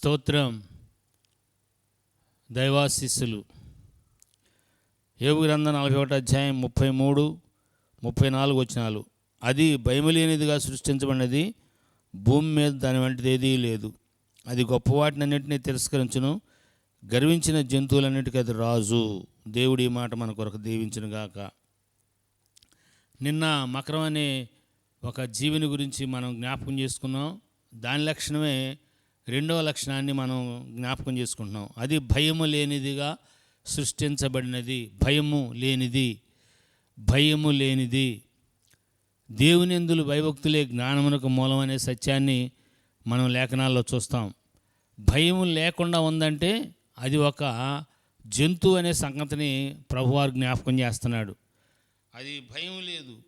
స్తోత్రం. దైవాశిస్సులు. ఏవు గ్రంథం నలభై ఒకటి అధ్యాయం ముప్పై మూడు ముప్పై నాలుగు వచనాలు. అది భయములేనిదిగా సృష్టించబడినది భూమి మీద దాని వంటిది ఏదీ లేదు. అది గొప్పవాటినన్నింటినీ తిరస్కరించును గర్వించిన జంతువులన్నిటికీ అది రాజు. దేవుడి మాట మన కొరకు దీవించును గాక. నిన్న మకరం అనే ఒక జీవిని గురించి మనం జ్ఞాపకం చేసుకున్నాం. దాని లక్షణమే రెండవ లక్షణాన్ని మనం జ్ఞాపకం చేసుకుంటున్నాం. అది భయము లేనిదిగా సృష్టించబడినది. భయము లేనిది. భయము లేనిది. దేవునిందులు భయభక్తులే జ్ఞానమునకు మూలం అనే సత్యాన్ని మనం లేఖనాల్లో చూస్తాం. భయము లేకుండా ఉందంటే అది ఒక జంతువు అనే సంగతిని ప్రభువారు జ్ఞాపకం చేస్తున్నాడు. అది భయం లేదు.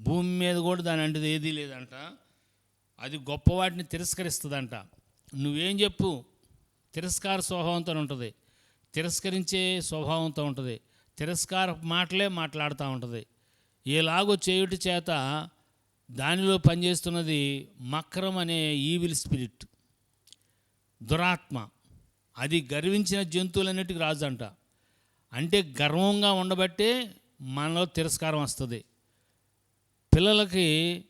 భూమి మీద కూడా దాని అంటది ఏదీ లేదంట. అది గొప్పవాటిని తిరస్కరిస్తుందంట. నువ్వేం చెప్పు? తిరస్కార స్వభావంతో ఉంటుంది. తిరస్కరించే స్వభావంతో ఉంటుంది. తిరస్కార మాటలే మాట్లాడుతూ ఉంటుంది. ఎలాగో చేయుటి చేత దానిలో పనిచేస్తున్నది మక్రం అనే ఈవిల్ స్పిరిట్ దురాత్మ. అది గర్వించిన జంతువులన్నిటికి రాజు అంట అంటే గర్వంగా ఉండబట్టే మనలో తిరస్కారం వస్తుంది. పిల్లలకి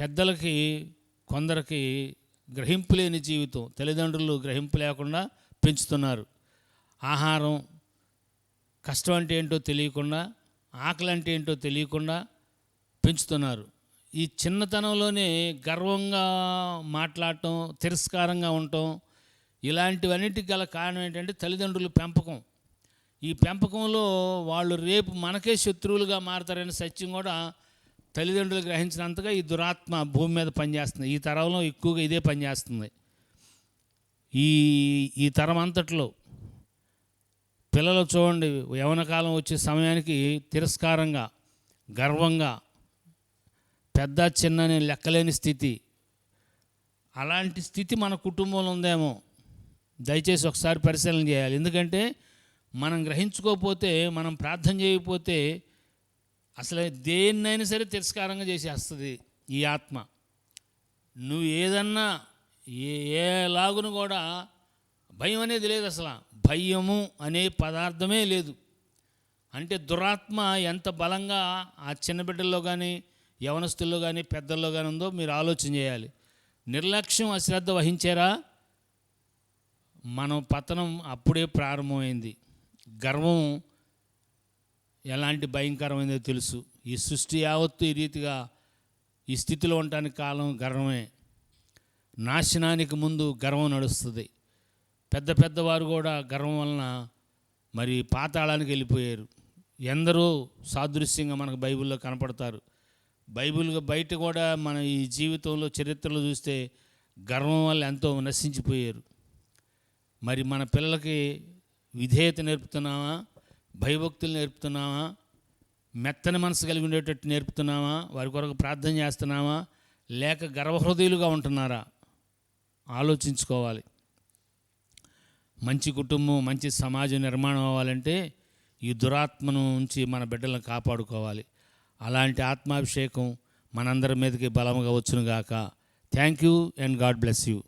పెద్దలకి కొందరికి గ్రహింపు లేని జీవితం తల్లిదండ్రులు గ్రహింపు లేకుండా పెంచుతున్నారు. ఆహారం కష్టం అంటే ఏంటో తెలియకుండా ఆకలి అంటే ఏంటో తెలియకుండా పెంచుతున్నారు. ఈ చిన్నతనంలోనే గర్వంగా మాట్లాడటం తిరస్కారంగా ఉండటం ఇలాంటివన్నిటికి గల కారణం ఏంటంటే తల్లిదండ్రుల పెంపకం. ఈ పెంపకంలో వాళ్ళు రేపు మనకే శత్రువులుగా మారతారనే సత్యం కూడా తల్లిదండ్రులు గ్రహించినంతగా ఈ దురాత్మ భూమి మీద పనిచేస్తుంది. ఈ తరంలో ఎక్కువగా ఇదే పనిచేస్తుంది. ఈ ఈ తరం అంతట్లో పిల్లలు చూడండి యవన కాలం వచ్చే సమయానికి తిరస్కారంగా గర్వంగా పెద్ద చిన్న లెక్కలేని స్థితి. అలాంటి స్థితి మన కుటుంబంలో ఉందేమో. దయచేసి ఒకసారి పరిశీలన చేయాలి. ఎందుకంటే మనం గ్రహించుకోకపోతే మనం ప్రార్థన చేయకపోతే అసలు దేన్నైనా సరే తిరస్కారంగా చేసేస్తుంది ఈ ఆత్మ. నువ్వు ఏదన్నా ఏ ఏలాగును కూడా భయం అనేది లేదు అసలు. భయము అనే పదార్థమే లేదు. అంటే దురాత్మ ఎంత బలంగా ఆ చిన్న బిడ్డల్లో కానీ యవనస్తుల్లో కానీ పెద్దల్లో కానీ ఉందో మీరు ఆలోచన చేయాలి. నిర్లక్ష్యం అశ్రద్ధ వహించారా? మనం పతనం అప్పుడే ప్రారంభమైంది. గర్వం ఎలాంటి భయంకరమైనదో తెలుసు. ఈ సృష్టి యావత్తు ఈ రీతిగా ఈ స్థితిలో ఉండటానికి కాలం గర్వమే. నాశనానికి ముందు గర్వం నడుస్తుంది. పెద్ద పెద్దవారు కూడా గర్వం వలన మరి పాతాళానికి వెళ్ళిపోయారు. ఎందరో సాదృశ్యంగా మనకు బైబిల్లో కనపడతారు. బైబిల్ బయట కూడా మన ఈ జీవితంలో చరిత్రలో చూస్తే గర్వం వల్ల ఎంతో నశించిపోయారు. మరి మన పిల్లలకి విధేయత నేర్పుతున్నామా? భయభక్తులు నేర్పుతున్నామా మెత్తని మనసు కలిగి ఉండేటట్టు నేర్పుతున్నామా వారి కొరకు ప్రార్థన చేస్తున్నామా లేక గర్వహృదయులుగా ఉంటున్నారా? ఆలోచించుకోవాలి. మంచి కుటుంబం మంచి సమాజం నిర్మాణం అవ్వాలంటే ఈ దురాత్మను నుంచి మన బిడ్డలను కాపాడుకోవాలి. అలాంటి ఆత్మాభిషేకం మనందరి మీదకి బలముగా వచ్చునుగాక. Thank you and God bless you.